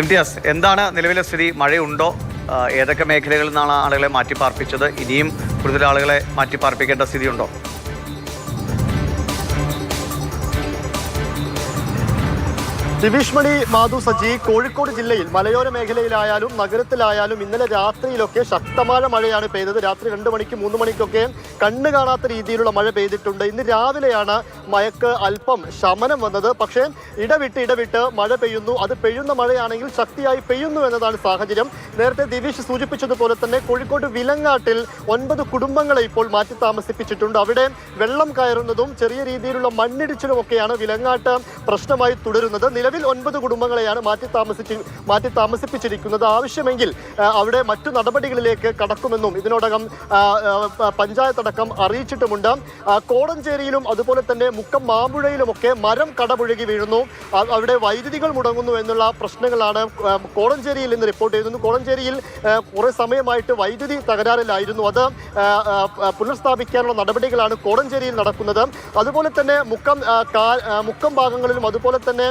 ഇംതിയാസ് എന്താണ് നിലവിലെ സ്ഥിതി? മഴയുണ്ടോ? ഏതൊക്കെ മേഖലകളിൽ നിന്നാണ് ആളുകളെ മാറ്റിപ്പാർപ്പിച്ചത്? ഇനിയും കൂടുതൽ ആളുകളെ മാറ്റിപ്പാർപ്പിക്കേണ്ട സ്ഥിതിയുണ്ടോ? ദിവിഷ്മണി മാധു സജി കോഴിക്കോട് ജില്ലയിൽ മലയോര മേഖലയിലായാലും നഗരത്തിലായാലും ഇന്നലെ രാത്രിയിലൊക്കെ ശക്തമായ മഴയാണ് പെയ്തത്. രാത്രി രണ്ട് മണിക്ക് മൂന്ന് മണിക്കൊക്കെ കണ്ണു കാണാത്ത രീതിയിലുള്ള മഴ പെയ്തിട്ടുണ്ട്. ഇന്ന് രാവിലെയാണ് മയക്ക് അല്പം ശമനം വന്നത്. പക്ഷേ ഇടവിട്ട് ഇടവിട്ട് മഴ പെയ്യുന്നു. അത് പെയ്യുന്ന മഴയാണെങ്കിൽ ശക്തിയായി പെയ്യുന്നു എന്നതാണ് സാഹചര്യം. നേരത്തെ ദിവിഷ് സൂചിപ്പിച്ചതുപോലെ തന്നെ കോഴിക്കോട് വിലങ്ങാട്ടിൽ ഒൻപത് കുടുംബങ്ങളെ ഇപ്പോൾ മാറ്റി താമസിപ്പിച്ചിട്ടുണ്ട്. അവിടെ വെള്ളം കയറുന്നതും ചെറിയ രീതിയിലുള്ള മണ്ണിടിച്ചിലും ഒക്കെയാണ് വിലങ്ങാട്ട് പ്രശ്നമായി തുടരുന്നത്. നിലവിൽ ഒൻപത് കുടുംബങ്ങളെയാണ് മാറ്റി താമസിച്ച് മാറ്റി താമസിപ്പിച്ചിരിക്കുന്നത്. ആവശ്യമെങ്കിൽ അവിടെ മറ്റു നടപടികളിലേക്ക് കടക്കുമെന്നും ഇതിനോടകം പഞ്ചായത്ത് അടക്കം അറിയിച്ചിട്ടുമുണ്ട്. കോടഞ്ചേരിയിലും അതുപോലെ തന്നെ മുക്കം മാമ്പുഴയിലുമൊക്കെ മരം കടപുഴകി വീഴുന്നു. അവിടെ വൈദ്യുതികൾ മുടങ്ങുന്നു എന്നുള്ള പ്രശ്നങ്ങളാണ് കോടഞ്ചേരിയിൽ നിന്ന് റിപ്പോർട്ട് ചെയ്തിരുന്നു കോടഞ്ചേരിയിൽ കുറേ സമയമായിട്ട് വൈദ്യുതി തകരാറിലായിരുന്നു അത്. പുനഃസ്ഥാപിക്കാനുള്ള നടപടികളാണ് കോടഞ്ചേരിയിൽ നടക്കുന്നത്. അതുപോലെ തന്നെ മുക്കം മുക്കം ഭാഗങ്ങളിലും അതുപോലെ തന്നെ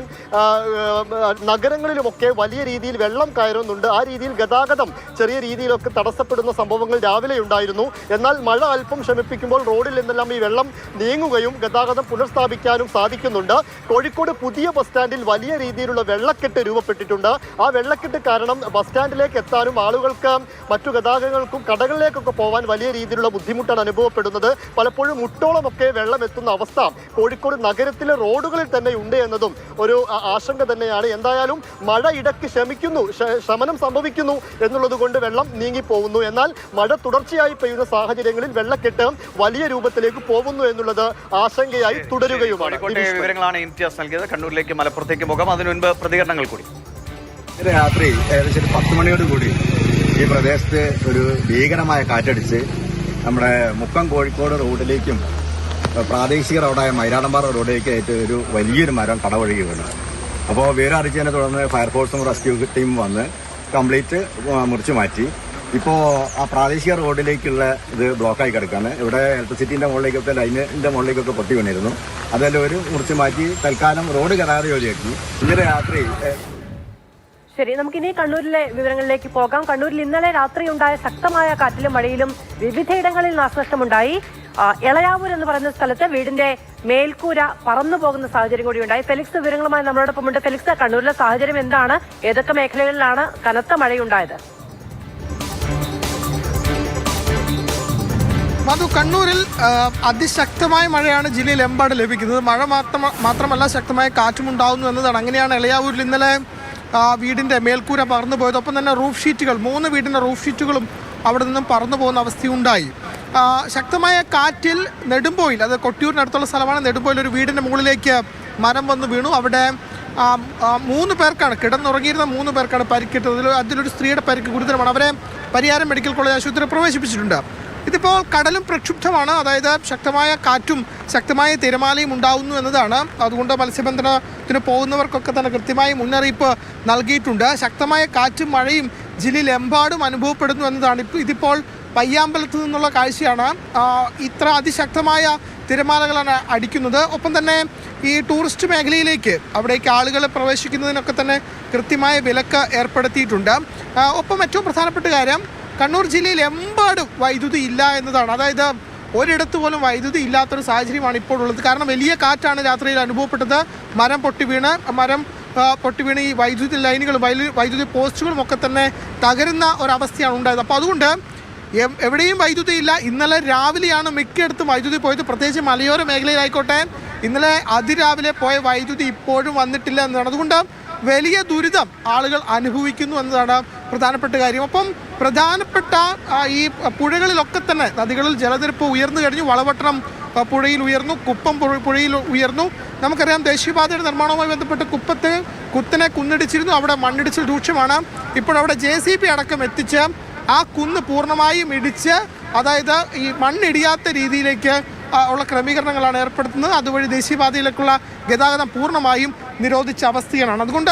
നഗരങ്ങളിലുമൊക്കെ വലിയ രീതിയിൽ വെള്ളം കയറുന്നുണ്ട്. ആ രീതിയിൽ ഗതാഗതം ചെറിയ രീതിയിലൊക്കെ തടസ്സപ്പെടുന്ന സംഭവങ്ങൾ രാവിലെ ഉണ്ടായിരുന്നു. എന്നാൽ മഴ അല്പം ശമിപ്പിക്കുമ്പോൾ റോഡിൽ നിന്നെല്ലാം ഈ വെള്ളം നീങ്ങുകയും ഗതാഗതം പുനഃസ്ഥാപിക്കാനും സാധിക്കുന്നുണ്ട്. കോഴിക്കോട് പുതിയ ബസ് സ്റ്റാൻഡിൽ വലിയ രീതിയിലുള്ള വെള്ളക്കെട്ട് രൂപപ്പെട്ടിട്ടുണ്ട്. ആ വെള്ളക്കെട്ട് കാരണം ബസ് സ്റ്റാൻഡിലേക്ക് എത്താനും ആളുകൾക്ക് മറ്റു ഗതാഗതങ്ങൾക്കും കടകളിലേക്കൊക്കെ പോകാൻ വലിയ രീതിയിലുള്ള ബുദ്ധിമുട്ടാണ് അനുഭവപ്പെടുന്നത്. പലപ്പോഴും മുട്ടോളമൊക്കെ വെള്ളം എത്തുന്ന അവസ്ഥ കോഴിക്കോട് നഗരത്തിലെ റോഡുകളിൽ തന്നെ ഉണ്ട് എന്നതും ഒരു ആശങ്ക തന്നെയാണ്. എന്തായാലും മഴ ഇടയ്ക്ക് ശമിക്കുന്നു ശമനം സംഭവിക്കുന്നു എന്നുള്ളത് കൊണ്ട് വെള്ളം നീങ്ങിപ്പോകുന്നു. എന്നാൽ മഴ തുടർച്ചയായി പെയ്യുന്ന സാഹചര്യങ്ങളിൽ വെള്ളക്കെട്ട് വലിയ രൂപത്തിലേക്ക് പോകുന്നു എന്നുള്ളത് ആശങ്കയായി തുടരുകയുമാണ്. വിവരങ്ങളാണ് ഇംതിയാസ് നൽകിയത്. കണ്ണൂരിലേക്ക് മലപ്പുറത്തേക്ക് പോകാം. അതിനു മുൻപ് പ്രതികരണങ്ങൾ കൂടി. രാത്രി ഏകദേശം പത്ത് മണിയോട് കൂടി ഈ പ്രദേശത്ത് ഒരു ഭീകരമായ കാറ്റടിച്ച് നമ്മുടെ മുക്കം കോഴിക്കോട് റോഡിലേക്കും പ്രാദേശിക റോഡായ മൈരാടമ്പാറ റോഡിലേക്കായിട്ട് ഒരു വലിയൊരു മരം കടവഴുകി വീണു. അപ്പോൾ വിവരം അറിയിച്ചതിനെ തുടർന്ന് ഫയർഫോഴ്സും റെസ്ക്യൂ ടീം വന്ന് കംപ്ലീറ്റ് മുറിച്ചു മാറ്റി. ഇപ്പോൾ ആ പ്രാദേശിക റോഡിലേക്കുള്ള ഇത് ബ്ലോക്കായി കിടക്കുകയാണ് ഇവിടെ ഇലക്ട്രിസിറ്റിന്റെ മുകളിലേക്കൊക്കെ ലൈനിന്റെ മുകളിലേക്കൊക്കെ പൊട്ടി വീണിരുന്നു. അതെല്ലാം ഒരു മുറിച്ച് മാറ്റി തൽക്കാലം റോഡ് ഗതാഗത യോജനയാക്കി ഇന്നലെ രാത്രി ശരി നമുക്കിനി കണ്ണൂരിലെ വിവരങ്ങളിലേക്ക് പോകാം. കണ്ണൂരിൽ ഇന്നലെ രാത്രി ഉണ്ടായ ശക്തമായ കാറ്റിലും മഴയിലും വിവിധയിടങ്ങളിൽ നാശനഷ്ടമുണ്ടായി. എളയാവൂർ എന്ന് പറയുന്ന സ്ഥലത്ത് വീടിന്റെ മേൽക്കൂര പറന്നു പോകുന്ന സാഹചര്യം കൂടി ഉണ്ടായി ഫെലിക്സ് വിവരങ്ങളുമായി നമ്മളോടൊപ്പം ഉണ്ട്. ഫെലിക്സ് കണ്ണൂരിലെ സാഹചര്യം എന്താണ്? ഏതൊക്കെ മേഖലകളിലാണ് കനത്ത മഴയുണ്ടായത്? മധു കണ്ണൂരിൽ അതിശക്തമായ മഴയാണ് ജില്ലയിൽ എമ്പാട് ലഭിക്കുന്നത്. മഴ മാത്രം മാത്രമല്ല ശക്തമായ കാറ്റും ഉണ്ടാകുന്നു എന്നതാണ്. അങ്ങനെയാണ് ഇളയാവൂരിൽ ഇന്നലെ ആ, വീടിന്റെ മേൽക്കൂര പറന്നു പോയത്. ഒപ്പം തന്നെ റൂഫ് ഷീറ്റുകൾ മൂന്ന് വീടിന്റെ റൂഫ് ഷീറ്റുകളും അവിടെ നിന്നും പറന്നു പോകുന്ന അവസ്ഥയുണ്ടായി. ശക്തമായ കാറ്റിൽ നെടുമ്പോയിൽ അത് കൊട്ടിയൂരിനടുത്തുള്ള സ്ഥലമാണ്. നെടുമ്പോയിൽ ഒരു വീടിന്റെ മുകളിലേക്ക് മരം വന്ന് വീണു. അവിടെ മൂന്ന് പേർക്കാണ് കിടന്നുറങ്ങിയിരുന്ന മൂന്ന് പേർക്കാണ് പരിക്കേറ്റത്. അതിൽ അതിലൊരു സ്ത്രീയുടെ പരിക്ക് ഗുരുതരമാണ്. അവരെ പരിയാരം മെഡിക്കൽ കോളേജ് ആശുപത്രിയിൽ പ്രവേശിപ്പിച്ചിട്ടുണ്ട്. ഇതിപ്പോൾ കടലും പ്രക്ഷുബ്ധമാണ്. അതായത് ശക്തമായ കാറ്റും ശക്തമായ തിരമാലയും ഉണ്ടാവുന്നു എന്നതാണ്. അതുകൊണ്ട് മത്സ്യബന്ധനത്തിന് പോകുന്നവർക്കൊക്കെ തന്നെ കൃത്യമായ മുന്നറിയിപ്പ് നൽകിയിട്ടുണ്ട്. ശക്തമായ കാറ്റും മഴയും ജില്ലയിലെമ്പാടും അനുഭവപ്പെടുന്നു എന്നതാണ്. ഇപ്പോൾ ഇതിപ്പോൾ പയ്യാമ്പലത്ത് നിന്നുള്ള കാഴ്ചയാണ്. ഇത്ര അതിശക്തമായ തിരമാലകളാണ് അടിക്കുന്നത്. ഒപ്പം തന്നെ ഈ ടൂറിസ്റ്റ് മേഖലയിലേക്ക് അവിടേക്ക് ആളുകൾ പ്രവേശിക്കുന്നതിനൊക്കെ തന്നെ കൃത്യമായ വിലക്ക് ഏർപ്പെടുത്തിയിട്ടുണ്ട്. ഒപ്പം ഏറ്റവും പ്രധാനപ്പെട്ട കാര്യം കണ്ണൂർ ജില്ലയിൽ എമ്പാടും വൈദ്യുതി ഇല്ല എന്നതാണ്. അതായത് ഒരിടത്ത് പോലും വൈദ്യുതി ഇല്ലാത്തൊരു സാഹചര്യമാണ് ഇപ്പോൾ ഉള്ളത്. കാരണം വലിയ കാറ്റാണ് രാത്രിയിൽ അനുഭവപ്പെട്ടത്. മരം പൊട്ടി വീണ് മരം പൊട്ടി വീണ് ഈ വൈദ്യുതി ലൈനുകളും വൈദ്യുതി പോസ്റ്റുകളും ഒക്കെ തന്നെ തകരുന്ന ഒരവസ്ഥയാണ് ഉണ്ടായത്. അപ്പോൾ അതുകൊണ്ട് എവിടെയും വൈദ്യുതി ഇല്ല. ഇന്നലെ രാവിലെയാണ് മിക്കയിടത്തും വൈദ്യുതി പോയത്. പ്രത്യേകിച്ച് മലയോര മേഖലയിലായിക്കോട്ടെ ഇന്നലെ അതിരാവിലെ പോയ വൈദ്യുതി ഇപ്പോഴും വന്നിട്ടില്ല എന്നതാണ്. അതുകൊണ്ട് വലിയ ദുരിതം ആളുകൾ അനുഭവിക്കുന്നു എന്നതാണ് പ്രധാനപ്പെട്ട കാര്യം. അപ്പം പ്രധാനപ്പെട്ട ഈ പുഴകളിലൊക്കെ തന്നെ നദികളിൽ ജലനിരപ്പ് ഉയർന്നു കഴിഞ്ഞു. വളവട്ടണം പുഴയിൽ ഉയർന്നു. കുപ്പം പുഴ- പുഴയിൽ ഉയർന്നു. നമുക്കറിയാം ദേശീയപാതയുടെ നിർമ്മാണവുമായി ബന്ധപ്പെട്ട് കുപ്പത്തെ കുത്തിനെ കുന്നിടിച്ചിരുന്നു. അവിടെ മണ്ണിടിച്ചിൽ രൂക്ഷമാണ്. ഇപ്പോൾ അവിടെ ജെ സി പി അടക്കം എത്തിച്ച് ആ കുന്ന് പൂർണമായും ഇടിച്ച് അതായത് ഈ മണ്ണിടിയാത്ത രീതിയിലേക്ക് ഉള്ള ക്രമീകരണങ്ങളാണ് ഏർപ്പെടുത്തുന്നത്. അതുവഴി ദേശീയപാതയിലേക്കുള്ള ഗതാഗതം പൂർണമായും നിരോധിച്ച അവസ്ഥയാണ്. അതുകൊണ്ട്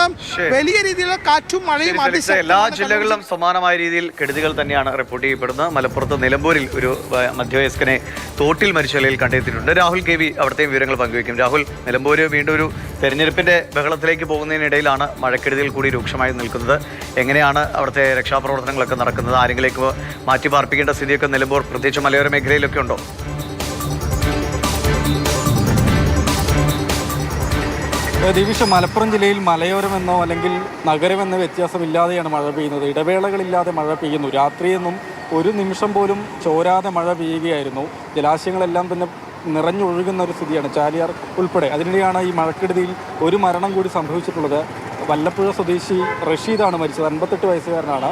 വലിയ രീതിയിലുള്ള കാറ്റും മഴയും എല്ലാ ജില്ലകളിലും സമാനമായ രീതിയിൽ കെടുതികൾ തന്നെയാണ് റിപ്പോർട്ട് ചെയ്യപ്പെടുന്നത്. മലപ്പുറത്ത് നിലമ്പൂരിൽ ഒരു മധ്യവയസ്കനെ തോട്ടിൽ മരിച്ച നിലയിൽ കണ്ടെത്തിയിട്ടുണ്ട്. രാഹുൽ കെ വി അവിടുത്തെയും വിവരങ്ങൾ പങ്കുവയ്ക്കും. രാഹുൽ നിലമ്പൂര് വീണ്ടും ഒരു തെരഞ്ഞെടുപ്പിന്റെ ബഹളത്തിലേക്ക് പോകുന്നതിനിടയിലാണ് മഴക്കെടുതികൾ കൂടി രൂക്ഷമായി നിൽക്കുന്നത്. എങ്ങനെയാണ് അവിടുത്തെ രക്ഷാപ്രവർത്തനങ്ങളൊക്കെ നടക്കുന്നത്? ആരെങ്കിലേക്ക് മാറ്റി പാർപ്പിക്കേണ്ട സ്ഥിതിയൊക്കെ നിലമ്പൂർ പ്രത്യേകിച്ച് മലയോര മേഖലയിലൊക്കെ ഉണ്ടോ? ദിവിഷ മലപ്പുറം ജില്ലയിൽ മലയോരമെന്നോ അല്ലെങ്കിൽ നഗരമെന്നോ വ്യത്യാസമില്ലാതെയാണ് മഴ പെയ്യുന്നത്. ഇടവേളകളില്ലാതെ മഴ പെയ്യുന്നു. രാത്രിയെന്നും ഒരു നിമിഷം പോലും ചോരാതെ മഴ പെയ്യുകയായിരുന്നു. ജലാശയങ്ങളെല്ലാം തന്നെ നിറഞ്ഞൊഴുകുന്ന ഒരു സ്ഥിതിയാണ് ചാലിയാർ ഉൾപ്പെടെ. അതിനിടെയാണ് ഈ മഴക്കെടുതിയിൽ ഒരു മരണം കൂടി സംഭവിച്ചിട്ടുള്ളത്. വല്ലപ്പുഴ സ്വദേശി റഷീദാണ് മരിച്ചത്. അൻപത്തെട്ട് വയസ്സുകാരനാണ്.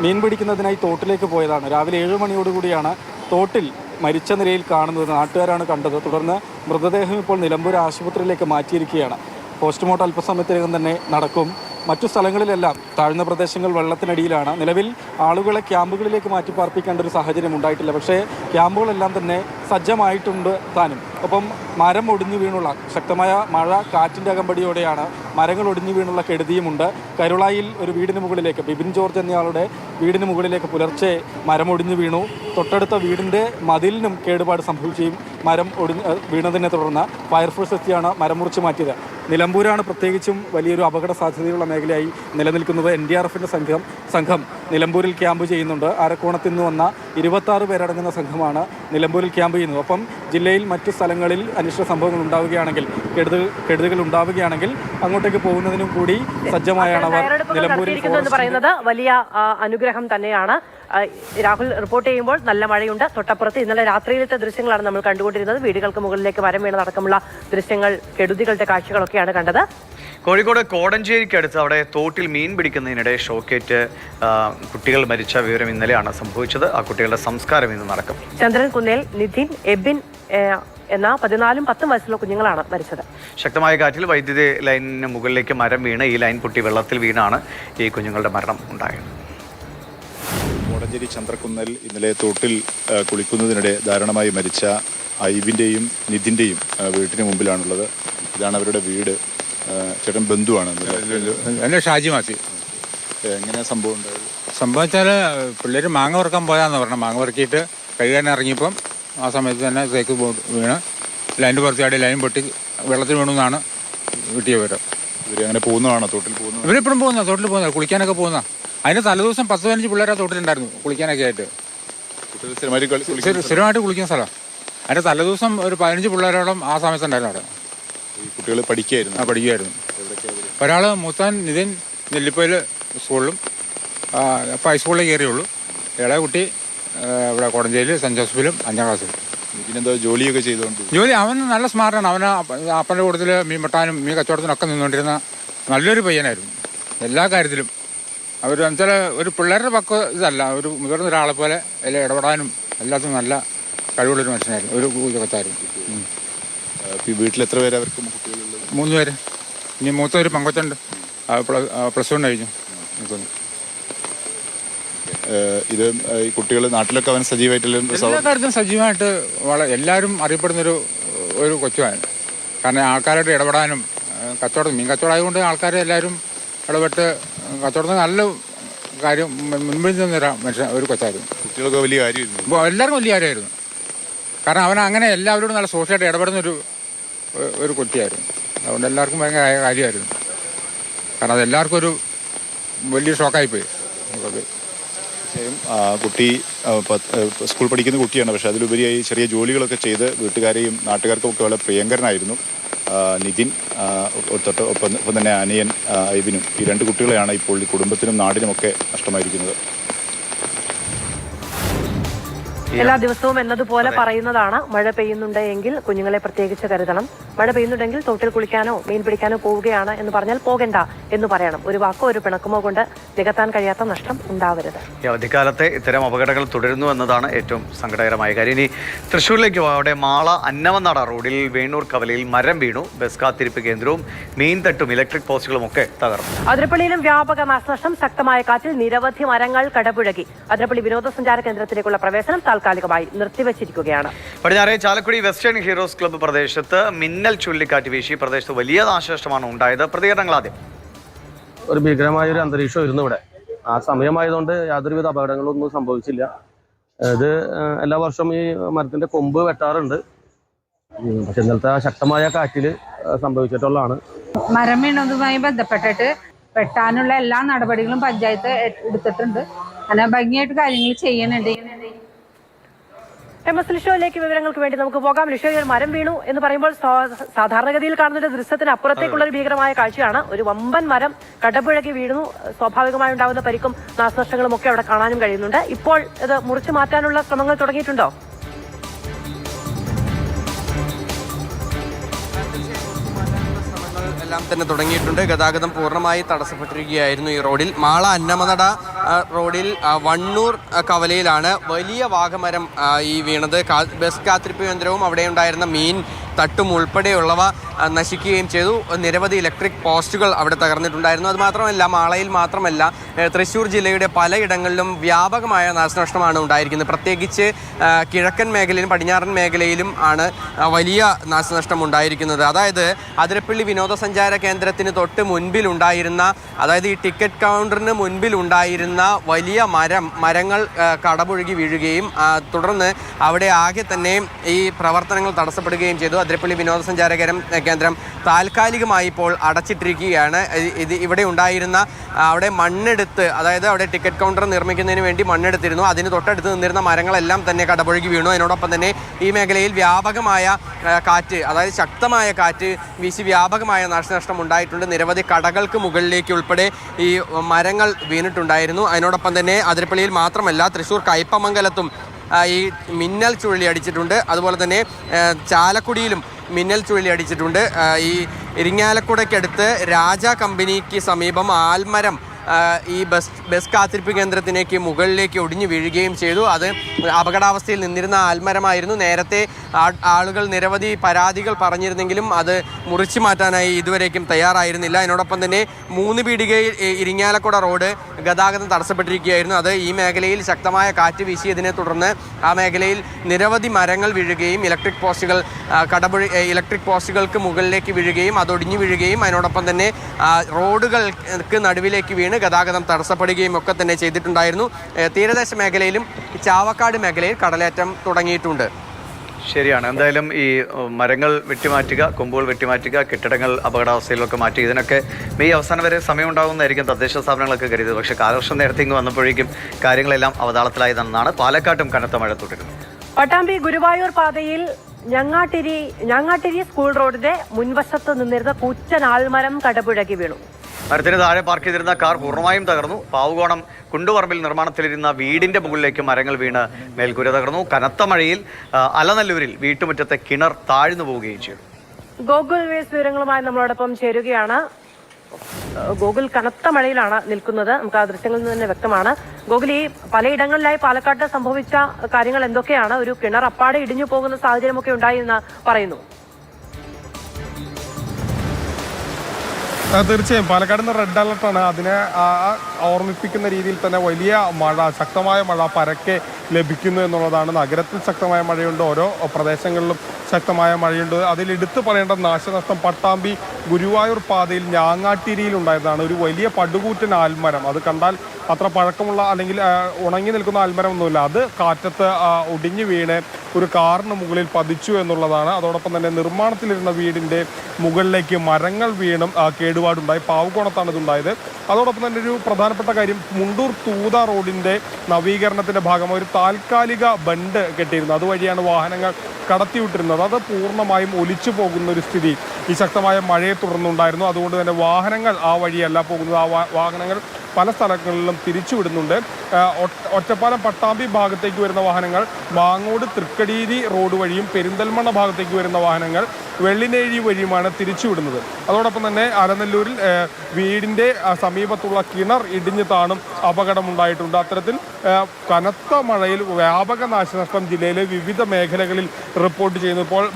മീൻ പിടിക്കുന്നതിനായി തോട്ടിലേക്ക് പോയതാണ്. രാവിലെ ഏഴ് മണിയോടുകൂടിയാണ് തോട്ടിൽ മരിച്ച നിലയിൽ കാണുന്നത് നാട്ടുകാരാണ് കണ്ടത്. തുടർന്ന് മൃതദേഹം ഇപ്പോൾ നിലമ്പൂർ ആശുപത്രിയിലേക്ക് മാറ്റിയിരിക്കുകയാണ്. പോസ്റ്റ്മോർട്ടം അല്പസമയത്തിനകം തന്നെ നടക്കും. മറ്റു സ്ഥലങ്ങളിലെല്ലാം താഴ്ന്ന പ്രദേശങ്ങൾ വെള്ളത്തിനടിയിലാണ്. നിലവിൽ ആളുകളെ ക്യാമ്പുകളിലേക്ക് മാറ്റി പാർപ്പിക്കേണ്ട ഒരു സാഹചര്യം ഉണ്ടായിട്ടില്ല. പക്ഷേ ക്യാമ്പുകളെല്ലാം തന്നെ സജ്ജമായിട്ടുണ്ട് താനും. ഒപ്പം മരം ഒടിഞ്ഞു വീണുള്ള ശക്തമായ മഴ കാറ്റിന്റെ അകമ്പടിയോടെയാണ് മരങ്ങൾ ഒടിഞ്ഞു വീണുള്ള കെടുതിയുമുണ്ട്. കരുളായിൽ ഒരു വീടിന് മുകളിലേക്ക് ബിബിൻ ജോർജ് എന്നയാളുടെ വീടിന് മുകളിലേക്ക് പുലർച്ചെ മരം ഒടിഞ്ഞു വീണു. തൊട്ടടുത്ത വീടിന്റെ മതിലിനും കേടുപാട് സംഭവിക്കുകയും മരം ഒടിഞ്ഞ് വീണതിനെ തുടർന്ന് ഫയർഫോഴ്സ് എത്തിയാണ് മരം മുറിച്ച് മാറ്റിയത്. നിലമ്പൂരാണ് പ്രത്യേകിച്ചും വലിയൊരു അപകട സാധ്യതയുള്ള മേഖലയായി നിലനിൽക്കുന്നത് എൻ ഡി ആർ എഫിന്റെ സംഘം സംഘം. നിലമ്പൂരിൽ ക്യാമ്പ് ചെയ്യുന്നുണ്ട്. ആരക്കോണത്ത് നിന്ന് വന്ന ഇരുപത്താറ് പേരടങ്ങുന്ന സംഘമാണ് നിലമ്പൂരിൽ ക്യാമ്പ് ചെയ്യുന്നത്. ഒപ്പം ജില്ലയിൽ മറ്റു സ്ഥലങ്ങളിൽ അനിഷ്ട സംഭവങ്ങൾ ഉണ്ടാവുകയാണെങ്കിൽ കെടുതി കെടുതികൾ ഉണ്ടാവുകയാണെങ്കിൽ അങ്ങോട്ടേക്ക് പോകുന്നതിനും കൂടി സജ്ജമായാണ് അവർ നിലമ്പൂരിൽ പറയുന്നത് വലിയ അനുഗ്രഹം തന്നെയാണ്. രാഹുൽ റിപ്പോർട്ട് ചെയ്യുമ്പോൾ നല്ല മഴയുണ്ട്. തൊട്ടപ്പുറത്ത് ഇന്നലെ രാത്രിയിലത്തെ ദൃശ്യങ്ങളാണ് നമ്മൾ കണ്ടുകൊണ്ടിരുന്നത്. വീടുകൾക്ക് മുകളിലേക്ക് മരം വീണതടക്കമുള്ള ദൃശ്യങ്ങൾ കെടുതികളുടെ കാഴ്ചകളൊക്കെയാണ് കണ്ടത്. കോഴിക്കോട് കോടഞ്ചേരിക്ക് അടുത്ത് അവിടെ തോട്ടിൽ മീൻ പിടിക്കുന്നതിനിടെ ഷോക്കേറ്റ് കുട്ടികൾ മരിച്ച വിവരം ഇന്നലെയാണ് സംഭവിച്ചത്. ആ കുട്ടികളുടെ സംസ്കാരം ഇന്ന് നടക്കും. ചന്ദ്രൻ കുന്നേൽ നിതിൻ എബിൻ എന്ന പതിനാലും പത്തും വയസ്സുള്ള കുഞ്ഞുങ്ങളാണ് മരിച്ചത്. ശക്തമായ കാറ്റിൽ വൈദ്യുതി ലൈനിന് മുകളിലേക്ക് മരം വീണ് ഈ ലൈൻ പൊട്ടി വെള്ളത്തിൽ വീണാണ് ഈ കുഞ്ഞുങ്ങളുടെ മരണം ഉണ്ടായത്. കോടഞ്ചേരി ചന്ദ്രക്കുന്നൽ ഇന്നലെ തോട്ടിൽ കുളിക്കുന്നതിനിടെ ദാരുണമായി മരിച്ച ഐബിന്റെയും നിതിന്റെയും വീട്ടിന് മുമ്പിലാണുള്ളത്. ഇതാണ് അവരുടെ വീട്. ചേട്ടൻ ബന്ധുവാണ്. എന്റെ എന്റെ ഷാജി മാസി എങ്ങനെയാ സംഭവം ഉണ്ടായത്? സംഭവിച്ചാൽ പിള്ളേർ മാങ്ങ വറുക്കാൻ പോയാന്ന് പറഞ്ഞു. മാങ്ങ വറുക്കിയിട്ട് കഴുകാൻ ഇറങ്ങിയപ്പം ആ സമയത്ത് തന്നെ തേക്ക് വീണ്. ലൈൻ പുറത്തിയാടി ലൈൻ പൊട്ടി വെള്ളത്തിൽ വീണെന്നാണ് കിട്ടിയ വിവരം. ഇവരങ്ങനെ പോകുന്നതാണോ? തോട്ടിൽ പോകുന്നത് ഇവരിപ്പോഴും പോകുന്ന തോട്ടിൽ പോകുന്ന കുളിക്കാനൊക്കെ പോകുന്ന അതിന് തലേദിവസം പത്ത് പതിനഞ്ച് പിള്ളേരെ തോട്ടിലുണ്ടായിരുന്നു കുളിക്കാനൊക്കെ ആയിട്ട്. സ്ഥിരമായിട്ട് കളി- സ്ഥിര- കുളിക്കുന്ന സ്ഥലം. അതിന്റെ തലേദിവസം ഒരു പതിനഞ്ച് പിള്ളേരോളം ആ സമയത്തുണ്ടായിരുന്നു അവിടെ. കുട്ടികൾ പഠിക്കുകയായിരുന്നു ആ പഠിക്കുമായിരുന്നു ഒരാൾ മൂത്താൻ നിതിൻ നെല്ലിപ്പയിൽ സ്കൂളിലും അപ്പം ഹൈസ്കൂളിലേ കയറിയുള്ളൂ. ഇളയ കുട്ടി ഇവിടെ കോടഞ്ചേരി സെന്റ് ജോസഫിലും അഞ്ചാം ക്ലാസ്സിലും ഇതിനെന്തോ ജോലിയൊക്കെ ചെയ്തുകൊണ്ട്. ജോലി അവൻ നല്ല സ്മാർട്ടാണ് അവന് അപ്പ- അപ്പന്റെ കൂട്ടത്തിൽ മീൻ വെട്ടാനും മീൻ കച്ചവടത്തിനൊക്കെ നിന്നുകൊണ്ടിരുന്ന നല്ലൊരു പയ്യനായിരുന്നു. എല്ലാ കാര്യത്തിലും. അവർ എന്നുവെച്ചാൽ ഒരു പിള്ളേരുടെ പക്ക ഇതല്ല. ഒരു മുതിർന്ന ഒരാളെ പോലെ എല്ലാം ഇടപെടാനും എല്ലാത്തിനും നല്ല കഴിവുള്ളൊരു മനുഷ്യനായിരുന്നു. ഒരു കൊച്ചായിരുന്നു വീട്ടിൽ എത്ര പേര് അവർക്ക് കുട്ടികളുള്ളത് മൂന്ന് പേര്. ഇനി മൂത്ത ഒരു പങ്കൊച്ചുണ്ട് പ്ലസ് വൺ കഴിഞ്ഞു. ഇത് ഈ കുട്ടികൾ നാട്ടിലൊക്കെ അവൻ സജീവമായിട്ടുള്ള കാര്യത്തിലും സജീവമായിട്ട് വള എല്ലാവരും അറിയപ്പെടുന്നൊരു ഒരു കൊച്ചുമാണ് കാരണം ആൾക്കാരായിട്ട് ഇടപെടാനും കച്ചവടം മീൻ കച്ചവടം ആയതുകൊണ്ട് ആൾക്കാരെ എല്ലാവരും ഇടപെട്ട് കച്ചവടത്തിന് നല്ല കാര്യം മുൻ- മുൻപിൽ നിന്നൊരു മനുഷ്യ ഒരു കൊച്ചായിരുന്നു. കുട്ടികൾക്ക് വലിയ കാര്യമായിരുന്നു എല്ലാവർക്കും വലിയ കാര്യമായിരുന്നു. കാരണം അവൻ അങ്ങനെ എല്ലാവരോടും നല്ല സോഷ്യലായിട്ട് ഇടപെടുന്ന ഒരു ഒരു കുട്ടിയായിരുന്നു. അതുകൊണ്ട് എല്ലാവർക്കും ഭയങ്കര കാര്യമായിരുന്നു. കാരണം അതെല്ലാവർക്കും ഒരു വലിയ ഷോക്കായിപ്പോയി. നമുക്കത് കുട്ടി സ്കൂൾ പഠിക്കുന്ന കുട്ടിയാണ്. പക്ഷേ അതിലുപരിയായി ചെറിയ ജോലികളൊക്കെ ചെയ്ത് വീട്ടുകാരെയും നാട്ടുകാർക്കും ഒക്കെ വളരെ പ്രിയങ്കരനായിരുന്നു. നിതിൻ തൊട്ട് ഒപ്പം തന്നെ അനിയൻ ഐബിനും ഈ രണ്ട് കുട്ടികളെയാണ് ഇപ്പോൾ ഈ കുടുംബത്തിനും നാടിനുമൊക്കെ നഷ്ടമായിരിക്കുന്നത്. എല്ലാ ദിവസവും എന്നതുപോലെ പറയുന്നതാണ് മഴ പെയ്യുന്നുണ്ട് എങ്കിൽ കുഞ്ഞുങ്ങളെ പ്രത്യേകിച്ച് കരുതണം. മഴ പെയ്യുന്നുണ്ടെങ്കിൽ തോട്ടിൽ കുളിക്കാനോ മീൻ പിടിക്കാനോ പോവുകയാണ് എന്ന് പറഞ്ഞാൽ പോകണ്ട എന്ന് പറയണം. ഒരു വാക്കോ ഒരു പിണക്കമോ കൊണ്ട് നികത്താൻ കഴിയാത്ത നഷ്ടം ഉണ്ടാവരുത്. ഈ അവധിക്കാലത്തെ ഇത്തരം അപകടങ്ങൾ തുടരുന്നു എന്നതാണ് ഏറ്റവും സങ്കടകരമായ കാര്യം. ഇനി തൃശ്ശൂരിലേക്ക് അവിടെ മാള അന്നവനട റോഡിൽ വേണൂർ കവലയിൽ മരം വീണു. ബസ് കാത്തിരിപ്പ് കേന്ദ്രവും മീൻ തട്ടും ഇലക്ട്രിക് പോസ്റ്റുകളും ഒക്കെ തകർന്നു. അതിരപ്പള്ളിയിലും വ്യാപക നാശനഷ്ടം. ശക്തമായ കാറ്റിൽ നിരവധി മരങ്ങൾ കടപുഴകി. അതിരപ്പള്ളി വിനോദസഞ്ചാര കേന്ദ്രത്തിലേക്കുള്ള പ്രവേശനം താൽക്കാലികമായി നിർത്തിവച്ചിരിക്കുകയാണ്. പടിഞ്ഞാറേ ചാലക്കുടി വെസ്റ്റേൺ ഹീറോസ് ക്ലബ്ബ് പ്രദേശത്ത് മിന്നൽ ചുഴലിക്കാറ്റ് വീശി പ്രദേശത്ത് വലിയ നാശനഷ്ടമാണ് ഉണ്ടായത്. പ്രതികരണങ്ങൾ ആദ്യം. ഒരു ഭീകരമായ ഒരു ഇരുന്നു ഇവിടെ. ആ സമയമായതുകൊണ്ട് യാതൊരുവിധ അപകടങ്ങളും ഒന്നും സംഭവിച്ചില്ല. ഇത് എല്ലാ വർഷവും ഈ മരത്തിന്റെ കൊമ്പ് വെട്ടാറുണ്ട്. പക്ഷെ ഇന്നലത്തെ ശക്തമായ കാറ്റിൽ സംഭവിച്ചിട്ടുള്ളതാണ്. മരം വീണതുമായി ബന്ധപ്പെട്ടിട്ട് വെട്ടാനുള്ള എല്ലാ നടപടികളും പഞ്ചായത്ത് എടുത്തിട്ടുണ്ട്. അങ്ങനെ ഭംഗിയായിട്ട് കാര്യങ്ങൾ ചെയ്യുന്നുണ്ട്. എം എസ് ലിഷോയിലേക്ക് വിവരങ്ങൾക്ക് വേണ്ടി നമുക്ക് പോകാം. ഒരു മരം വീണു എന്ന് പറയുമ്പോൾ സാധാരണഗതിയിൽ കാണുന്ന ഒരു ദൃശ്യത്തിന് അപ്പുറത്തേക്കുള്ള ഒരു ഭീകരമായ കാഴ്ചയാണ്. ഒരു വമ്പൻ മരം കടപുഴകി വീണു സ്വാഭാവികമായി ഉണ്ടാകുന്ന പരിക്കും നാശനഷ്ടങ്ങളും ഒക്കെ അവിടെ കാണാനും കഴിയുന്നുണ്ട്. ഇപ്പോൾ ഇത് മുറിച്ചു മാറ്റാനുള്ള ശ്രമങ്ങൾ തുടങ്ങിയിട്ടുണ്ടോ? എല്ലാം തന്നെ തുടങ്ങിയിട്ടുണ്ട്. ഗതാഗതം പൂർണമായി തടസ്സപ്പെട്ടിരിക്കുകയായിരുന്നു ഈ റോഡിൽ. മാള അന്നമനട റോഡിൽ വണ്ണൂർ കവലയിലാണ് വലിയ വാഗമരം ഈ വീണത്. ബസ് കാത്തിരിപ്പ് കേന്ദ്രവും അവിടെ ഉണ്ടായിരുന്ന മീൻ തട്ടും ഉൾപ്പെടെയുള്ളവ നശിക്കുകയും ചെയ്തു. നിരവധി ഇലക്ട്രിക് പോസ്റ്റുകൾ അവിടെ തകർന്നിട്ടുണ്ടായിരുന്നു. അത് മാത്രമല്ല മാളയിൽ മാത്രമല്ല തൃശ്ശൂർ ജില്ലയുടെ പലയിടങ്ങളിലും വ്യാപകമായ നാശനഷ്ടമാണ് ഉണ്ടായിരിക്കുന്നത്. പ്രത്യേകിച്ച് കിഴക്കൻ മേഖലയിലും പടിഞ്ഞാറൻ മേഖലയിലും ആണ് വലിയ നാശനഷ്ടം ഉണ്ടായിരിക്കുന്നത്. അതായത് അതിരപ്പള്ളി വിനോദസഞ്ചാര കേന്ദ്രത്തിന് തൊട്ട് മുൻപിലുണ്ടായിരുന്ന അതായത് ഈ ടിക്കറ്റ് കൗണ്ടറിന് മുൻപിലുണ്ടായിരുന്ന വലിയ മരം മരങ്ങൾ കടപുഴകി വീഴുകയും തുടർന്ന് അവിടെ ആകെ തന്നെ ഈ പ്രവർത്തനങ്ങൾ തടസ്സപ്പെടുകയും ചെയ്തു. അതിരപ്പള്ളി വിനോദസഞ്ചാര കേന്ദ്രം താൽക്കാലികമായി ഇപ്പോൾ അടച്ചിട്ടിരിക്കുകയാണ്. ഇത് ഇവിടെ ഉണ്ടായിരുന്ന അവിടെ മണ്ണെടുത്ത് അതായത് അവിടെ ടിക്കറ്റ് കൗണ്ടർ നിർമ്മിക്കുന്നതിന് വേണ്ടി മണ്ണെടുത്തിരുന്നു. അതിന് തൊട്ടടുത്ത് നിന്നിരുന്ന മരങ്ങളെല്ലാം തന്നെ കടപുഴകി വീണു. അതിനോടൊപ്പം തന്നെ ഈ മേഖലയിൽ വ്യാപകമായ കാറ്റ് അതായത് ശക്തമായ കാറ്റ് വീശി വ്യാപകമായ നാശനഷ്ടം ഉണ്ടായിട്ടുണ്ട്. നിരവധി കടകൾക്ക് മുകളിലേക്ക് ഉൾപ്പെടെ ഈ മരങ്ങൾ വീണിട്ടുണ്ടായിരുന്നു. അതിനോടൊപ്പം തന്നെ അതിരപ്പള്ളിയിൽ മാത്രമല്ല തൃശ്ശൂർ കയ്പമംഗലത്തും ഈ മിന്നൽ ചുഴലി അടിച്ചിട്ടുണ്ട്. അതുപോലെ തന്നെ ചാലക്കുടിയിലും മിന്നൽ ചുഴലി അടിച്ചിട്ടുണ്ട്. ആ, ഈ ഇരിങ്ങാലക്കുടയ്ക്കടുത്ത് രാജ കമ്പനിക്ക് സമീപം ആൽമരം ഈ ബസ് ബസ് കാത്തിരിപ്പ് കേന്ദ്രത്തിലേക്ക് മുകളിലേക്ക് ഒടിഞ്ഞു വീഴുകയും ചെയ്തു. അത് അപകടാവസ്ഥയിൽ നിന്നിരുന്ന ആൽമരമായിരുന്നു. നേരത്തെ ആളുകൾ നിരവധി പരാതികൾ പറഞ്ഞിരുന്നെങ്കിലും അത് മുറിച്ചു മാറ്റാനായി ഇതുവരേക്കും തയ്യാറായിരുന്നില്ല. അതിനോടൊപ്പം തന്നെ മൂന്ന് പീടികയിൽ ഇരിങ്ങാലക്കുട റോഡ് ഗതാഗതം തടസ്സപ്പെട്ടിരിക്കുകയായിരുന്നു. അത് ഈ മേഖലയിൽ ശക്തമായ കാറ്റ് വീശിയതിനെ തുടർന്ന് ആ മേഖലയിൽ നിരവധി മരങ്ങൾ വീഴുകയും ഇലക്ട്രിക് പോസ്റ്റുകൾ കടപുഴ ഇലക്ട്രിക് പോസ്റ്റുകൾക്ക് മുകളിലേക്ക് വീഴുകയും അതൊടിഞ്ഞു വീഴുകയും അതിനോടൊപ്പം തന്നെ റോഡുകൾക്ക് നടുവിലേക്ക് വീണ് ഗതാഗതം തടസ്സപ്പെടുകയും ഒക്കെ തന്നെ ചെയ്തിട്ടുണ്ടായിരുന്നു. തീരദേശ മേഖലയിലും ചാവക്കാട് മേഖലയിൽ കടലേറ്റം തുടങ്ങിയിട്ടുണ്ട്. ശരിയാണ്. എന്തായാലും ഈ മരങ്ങൾ വെട്ടിമാറ്റുക കൊമ്പുകൾ വെട്ടിമാറ്റുക കെട്ടിടങ്ങൾ അപകടാവസ്ഥയിലൊക്കെ മാറ്റുക ഇതിനൊക്കെ മെയ് അവസാനം വരെ സമയം ഉണ്ടാകുന്നതായിരിക്കും തദ്ദേശ സ്ഥാപനങ്ങളൊക്കെ കരുതുന്നത്. പക്ഷേ കാലവർഷം നേരത്തെ ഇങ്ങ് വന്നപ്പോഴേക്കും കാര്യങ്ങളെല്ലാം അവതാളത്തിലായതെന്നാണ് പാലക്കാട്ടും കനത്ത മഴ തുടരുന്നത്. പട്ടാമ്പി ഗുരുവായൂർ പാതയിൽ ഞങ്ങാട്ടിരി ഞങ്ങാട്ടിരി സ്കൂൾ റോഡിന്റെ മുൻവശത്ത് നിന്നിരുന്ന കൂറ്റൻ ആൽമരം കടപുഴകി വീണു. മരത്തിന് താഴെ പാർക്ക് ചെയ്തിരുന്ന കാർ പൂർണമായും തകർന്നു. പാവുകോണം കുണ്ടുപറമ്പിൽ നിർമ്മാണത്തിലിരുന്ന വീടിന്റെ മുകളിലേക്ക് മരങ്ങൾ വീണ് മേൽക്കൂര തകർന്നു. കനത്ത മഴയിൽ അലനല്ലൂരിൽ വീട്ടുമുറ്റത്തെ കിണർ താഴ്ന്നു പോവുകയും ചെയ്തു. ഗോകുൽ വേസ് വിവരങ്ങളുമായി നമ്മളോടൊപ്പം ചേരുകയാണ്. ഗോകുൽ കനത്ത മഴയിലാണ് നിൽക്കുന്നത്. നമുക്ക് ആ ദൃശ്യങ്ങളിൽ നിന്ന് തന്നെ വ്യക്തമാണ്. ഗോകുൽ ഈ പലയിടങ്ങളിലായി പാലക്കാട്ട് സംഭവിച്ച കാര്യങ്ങൾ എന്തൊക്കെയാണ്? ഒരു കിണർ അപ്പാടെ ഇടിഞ്ഞു പോകുന്ന സാഹചര്യമൊക്കെ ഉണ്ടായി എന്ന് പറയുന്നു. തീർച്ചയായും. പാലക്കാട് നിന്ന് റെഡ് അലർട്ടാണ് അതിനെ ഓർമ്മിപ്പിക്കുന്ന രീതിയിൽ തന്നെ വലിയ മഴ ശക്തമായ മഴ പരക്കെ ലഭിക്കുന്നു എന്നുള്ളതാണ്. നഗരത്തിൽ ശക്തമായ മഴയുണ്ട്. ഓരോ പ്രദേശങ്ങളിലും ശക്തമായ മഴയുണ്ട്. അതിൽ എടുത്തു പറയേണ്ട നാശനഷ്ടം പട്ടാമ്പി ഗുരുവായൂർ പാതയിൽ ഞാങ്ങാട്ടിരിയിൽ ഉണ്ടായതാണ്. ഒരു വലിയ പടുകൂറ്റൻ ആൽമരം. അത് കണ്ടാൽ അത്ര പഴക്കമുള്ള അല്ലെങ്കിൽ ഉണങ്ങി നിൽക്കുന്ന ആൽമരം ഒന്നുമില്ല അത് കാറ്റത്ത് ഒടിഞ്ഞു വീണ് ഒരു കാറിന് മുകളിൽ പതിച്ചു എന്നുള്ളതാണ്. അതോടൊപ്പം തന്നെ നിർമ്മാണത്തിലിരുന്ന വീടിന്റെ മുകളിലേക്ക് മരങ്ങൾ വീണും കേടുപാടുണ്ടായി. പാവുകോണത്താണ് ഇതുണ്ടായത്. അതോടൊപ്പം തന്നെ ഒരു പ്രധാനപ്പെട്ട കാര്യം മുണ്ടൂർ തൂത റോഡിന്റെ നവീകരണത്തിന്റെ ഭാഗമായി ഒരു താൽക്കാലിക ബണ്ട് കെട്ടിയിരുന്നു. അതുവഴിയാണ് വാഹനങ്ങൾ കടത്തിവിട്ടിരുന്നത്. അത് പൂർണമായും ഒലിച്ചു പോകുന്ന ഒരു സ്ഥിതി ഈ ശക്തമായ മഴയെ തുടർന്നുണ്ടായിരുന്നു. അതുകൊണ്ട് തന്നെ വാഹനങ്ങൾ ആ വഴിയല്ല പോകുന്നത്. ആ വാഹനങ്ങൾ പല സ്ഥലങ്ങളിലും തിരിച്ചുവിടുന്നുണ്ട്. ഒറ്റപ്പാലം പട്ടാമ്പി ഭാഗത്തേക്ക് വരുന്ന വാഹനങ്ങൾ മാങ്ങോട് തൃക്കടീരി റോഡ് വഴിയും പെരിന്തൽമണ്ണ ഭാഗത്തേക്ക് വരുന്ന വാഹനങ്ങൾ വെള്ളിനേഴി വഴിയുമാണ് തിരിച്ചുവിടുന്നത്. അതോടൊപ്പം തന്നെ അലനല്ലൂരിൽ വീടിന്റെ സമീപത്തുള്ള കിണർ ഇടിഞ്ഞു താണും അപകടമുണ്ടായിട്ടുണ്ട്. അത്തരത്തിൽ കനത്ത മഴയിൽ വ്യാപക നാശനഷ്ടം ജില്ലയിലെ വിവിധ മേഖലകളിൽ റിപ്പോർട്ട് ചെയ്യുന്നു. ഇപ്പോൾ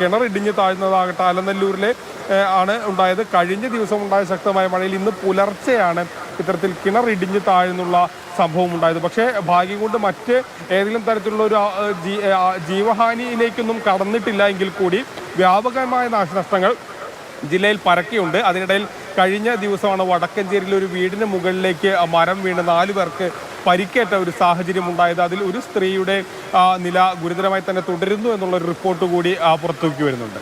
കിണർ ഇടിഞ്ഞു താഴ്ന്നതാകട്ടെ അലനല്ലൂരിലെ ആണ് ഉണ്ടായത്. കഴിഞ്ഞ ദിവസം ഉണ്ടായ ശക്തമായ മഴയിൽ ഇന്ന് പുലർച്ചെയാണ് ഇത്തരത്തിൽ കിണർ ഇടിഞ്ഞ് താഴ്ന്നുള്ള സംഭവം ഉണ്ടായത്. പക്ഷേ ഭാഗ്യം കൊണ്ട് മറ്റ് ഏതെങ്കിലും തരത്തിലുള്ള ഒരു ജീവഹാനിയിലേക്കൊന്നും കടന്നിട്ടില്ല എങ്കിൽ കൂടി വ്യാപകമായ നാശനഷ്ടങ്ങൾ ജില്ലയിൽ പരക്കെയുണ്ട്. അതിനിടയിൽ കഴിഞ്ഞ ദിവസമാണ് വടക്കഞ്ചേരിയിൽ ഒരു വീടിന് മുകളിലേക്ക് മരം വീണ് നാലു പേർക്ക് പരിക്കേറ്റ ഒരു സാഹചര്യം ഉണ്ടായത്. അതിൽ ഒരു സ്ത്രീയുടെ നില ഗുരുതരമായി തന്നെ തുടരുന്നു എന്നുള്ള ഒരു റിപ്പോർട്ട് കൂടി ആ, പുറത്തുവിക്ക് വരുന്നുണ്ട്